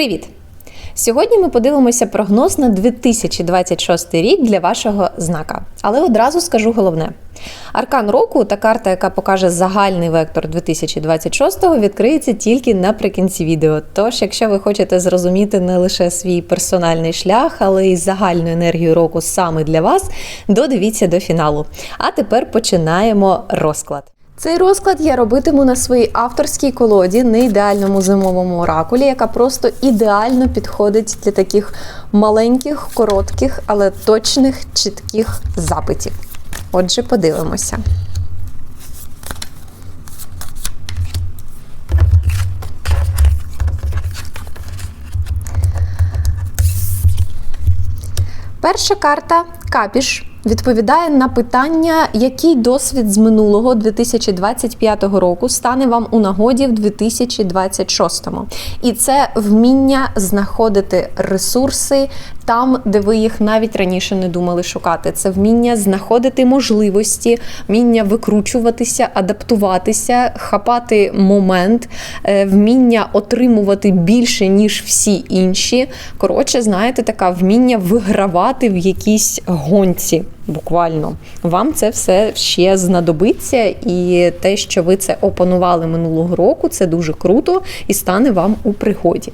Привіт! Сьогодні ми подивимося прогноз на 2026 рік для вашого знака. Але одразу скажу головне: аркан року та карта, яка покаже загальний вектор 2026-го, відкриється тільки наприкінці відео. Тож, якщо ви хочете зрозуміти не лише свій персональний шлях, але й загальну енергію року саме для вас, додивіться до фіналу. А тепер починаємо розклад. Цей розклад я робитиму на своїй авторській колоді, не ідеальному зимовому оракулі, яка просто ідеально підходить для таких маленьких, коротких, але точних, чітких запитів. Отже, подивимося. Перша карта Капіш відповідає на питання, який досвід з минулого 2025 року стане вам у нагоді в 2026. І це вміння знаходити ресурси там, де ви їх навіть раніше не думали шукати. Це вміння знаходити можливості, вміння викручуватися, адаптуватися, хапати момент, е, вміння отримувати більше, ніж всі інші. Коротше, знаєте, така вміння вигравати в якійсь гонці. Буквально вам це все ще знадобиться, і те, що ви це опанували минулого року, це дуже круто і стане вам у пригоді.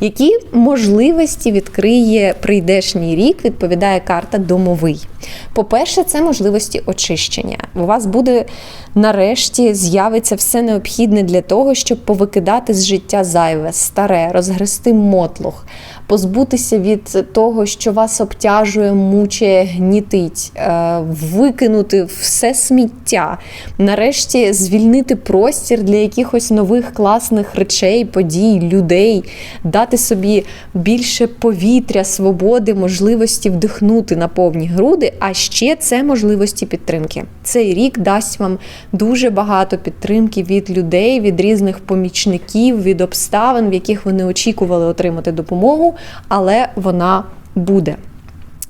Які можливості відкриє прийдешній рік, відповідає карта домовий. По-перше, це можливості очищення. У вас буде нарешті з'явиться все необхідне для того, щоб повикидати з життя зайве, старе, розгрести мотлох, позбутися від того, що вас обтяжує, мучає, гнітить, е, викинути все сміття, нарешті звільнити простір для якихось нових класних речей, подій, людей, дати собі більше повітря, свободи, можливості вдихнути на повні груди. А ще це можливості підтримки. Цей рік дасть вам дуже багато підтримки від людей, від різних помічників, від обставин, в яких вони очікували отримати допомогу, але вона буде.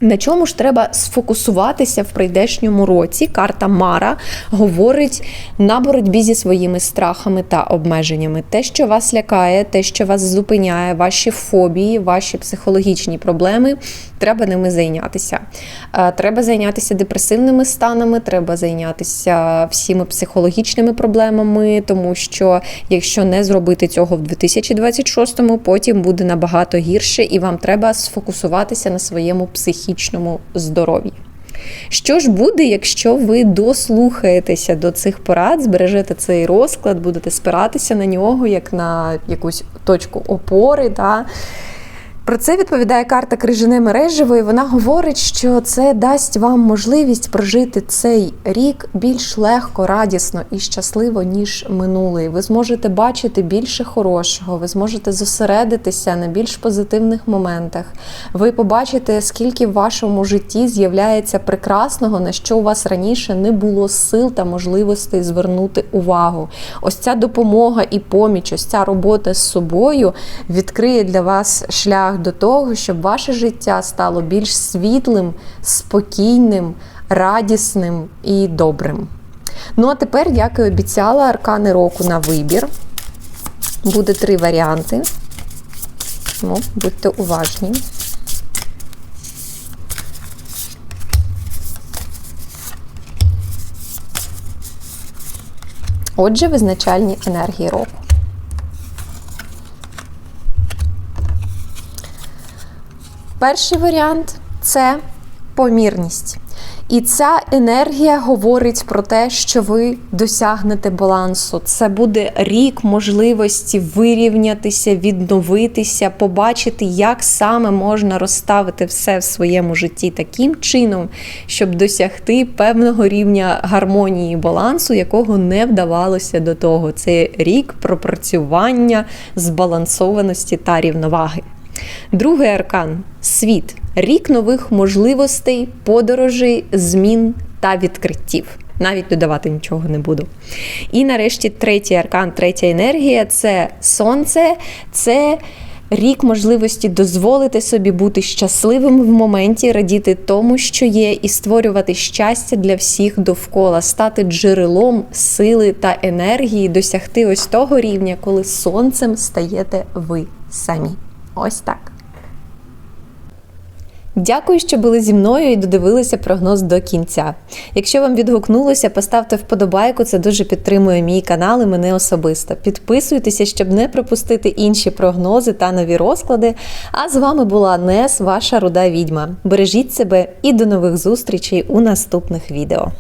На чому ж треба сфокусуватися в прийдешньому році? Карта Мара говорить на боротьбі зі своїми страхами та обмеженнями. Те, що вас лякає, те, що вас зупиняє, ваші фобії, ваші психологічні проблеми, треба ними зайнятися. Е, треба зайнятися депресивними станами, треба зайнятися всіми психологічними проблемами, тому що якщо не зробити цього в 2026-му, потім буде набагато гірше, і вам треба сфокусуватися на своєму психічному здоров'ї. Що ж буде, якщо ви дослухаєтеся до цих порад, збережете цей розклад, будете спиратися на нього як на якусь точку опори? Да? Про це відповідає карта крижане мережево, і вона говорить, що це дасть вам можливість прожити цей рік більш легко, радісно і щасливо, ніж минулий. Ви зможете бачити більше хорошого, ви зможете зосередитися на більш позитивних моментах. Ви побачите, скільки в вашому житті з'являється прекрасного, на що у вас раніше не було сил та можливостей звернути увагу. Ось ця допомога і поміч, ось ця робота з собою відкриє для вас шлях до того, щоб ваше життя стало більш світлим, спокійним, радісним і добрим. Ну, а тепер, як і обіцяла, аркани року на вибір. Буде три варіанти. Ну, Будьте уважні. Отже, визначальні енергії року. Перший варіант це помірність. І ця енергія говорить про те, що ви досягнете балансу. Це буде рік можливості вирівнятися, відновитися, побачити, як саме можна розставити все в своєму житті таким чином, щоб досягти певного рівня гармонії і балансу, якого не вдавалося до того. Це рік пропрацювання збалансованості та рівноваги. Другий аркан світ, рік нових можливостей, подорожей, змін та відкриттів. Навіть додавати нічого не буду. І нарешті третій аркан, третя енергія це сонце, це рік можливості дозволити собі бути щасливим в моменті, радіти тому, що є, і створювати щастя для всіх довкола, стати джерелом сили та енергії, досягти ось того рівня, коли сонцем стаєте ви самі. Ось так. Дякую, що були зі мною і додивилися прогноз до кінця. Якщо вам відгукнулося, поставте вподобайку, це дуже підтримує мій канал і мене особисто. Підписуйтеся, щоб не пропустити інші прогнози та нові розклади. А з вами була Нес, ваша руда відьма. Бережіть себе і до нових зустрічей у наступних відео.